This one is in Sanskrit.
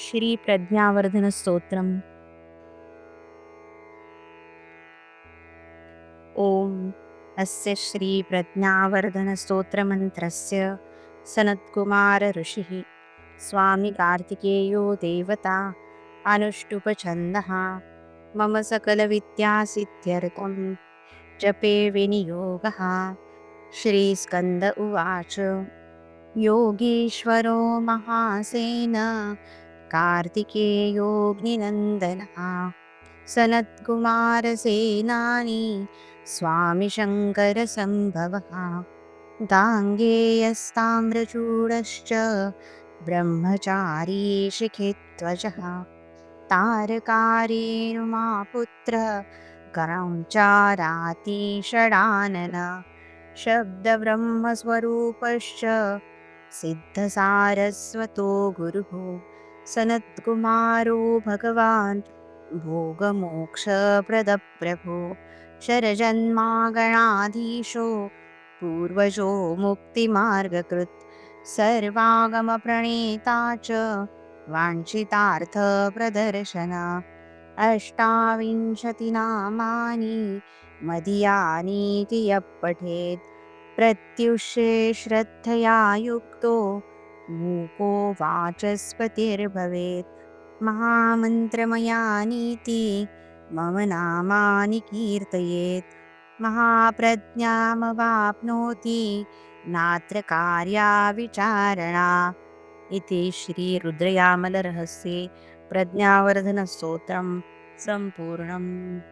श्रीप्रज्ञावर्धनस्तोत्रम्। ॐ अस्य श्रीप्रज्ञावर्धनस्तोत्रमन्त्रस्य सनत्कुमारऋषिः स्वामिकार्तिकेयो देवता अनुष्टुपछन्दः मम सकलविद्यासिद्ध्यर्थं जपे विनियोगः श्रीस्कन्द उवाच। योगीश्वरो महासेन कार्तिकेयोऽग्निनन्दनः। सनत्कुमारसेनानी स्वामिशङ्करसम्भवः। गाङ्गेयस्ताम्रचूडश्च ब्रह्मचारी शिखित्वचः तारकारेणुमापुत्र षडानन। शब्दब्रह्मस्वरूपश्च सिद्धसारस्वतो गुरुः सनत्कुमारो भगवान्। भोगमोक्षप्रदप्रभो। शरजन्मागणाधीशो। पूर्वजो मुक्तिमार्गकृत्। सर्वागमप्रणेता च। वाञ्छितार्थप्रदर्शन। अष्टाविंशतिनामानि। मदीयानीति यः पठेत् प्रत्युष्ये श्रद्धया युक्तो। मूको वाचस्पतिर्भवेत्। महामन्त्रमयानीति मम नामानि कीर्तयेत्। महाप्रज्ञामवाप्नोति नात्र कार्याविचारणा इति श्रीरुद्रयामलरहस्ये प्रज्ञावर्धनस्तोत्रं सम्पूर्णम्।